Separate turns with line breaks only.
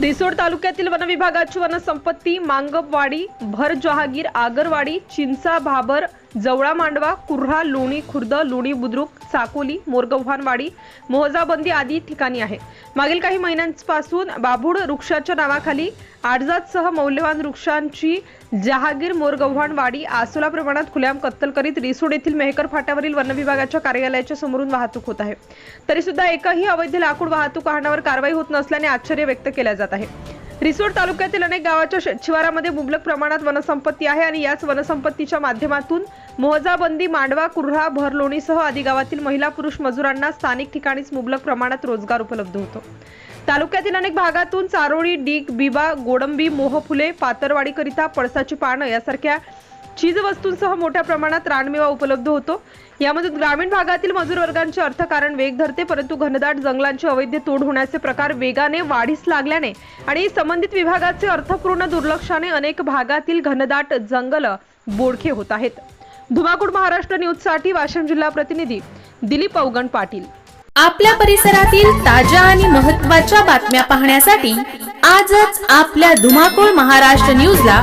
रिसोड तालुक्यातील वनविभागाची वनसंपत्ती मांगपवाडी भर जहागीर आगरवाडी चिंचा भाबर जवळा मांडवा कुर्हा लोणी खुर्द लोणी बुद्रुक साकोली मोरगव्हाणवाडी मोहजाबंदी आदी ठिकाणी आहे. मागील काही महिन्यांपासून बाभूड वृक्षाच्या नावाखाली आडजातसह मौल्यवान वृक्षांची जहागीर मोरगव्हाणवाडी आसोला प्रमाणात खुल्याम कत्तल करीत रिसोड येथील मेहकर फाट्यावरील वनविभागाच्या कार्यालयाच्या समोरून वाहतूक होत आहे. तरीसुद्धा एकही अवैध लाकूड वाहतूक वाहनावर कारवाई होत नसल्याने आश्चर्य व्यक्त केल्या जात आहे. रिसोड तालुक्यातील अनेक गावाच्या शिवारामध्ये मुबलक प्रमाणात वनसंपत्ती आहे आणि याच वनसंपत्तीच्या माध्यमातून मोहजाबंदी मांडवा कुर्हा भरलोणीसह आदी गावातील महिला पुरुष मजुरांना स्थानिक ठिकाणीच मुबलक प्रमाणात रोजगार उपलब्ध होतो. तालुक्यातील अनेक भागातून चारोळी डीक बिबा गोडंबी मोहफुले पातरवाडीकरिता पळसाची पानं यासारख्या चीजवस्तूंसह मोठ्या प्रमाणात रानमेवा उपलब्ध होतो. यामधून ग्रामीण भागातील मजूर वर्गांचे अर्थकारण वेग धरते परंतु घनदाट जंगलांची अवैध तोड होण्याचे प्रकार वेगाने वाढीस लागल्याने आणि संबंधित विभागाचे अर्थपूर्ण दुर्लक्षाने अनेक भागातील घनदाट जंगल बोडखे होत आहेत. धुमाकूड महाराष्ट्र न्यूजसाठी वाशिम जिल्हा प्रतिनिधी दिलीप अवगण पाटील.
आपल्या परिसरातील ताज्या आणि महत्त्वाच्या बातम्या पाहण्यासाठी आजच आपल्या धुमाकूळ महाराष्ट्र न्यूजला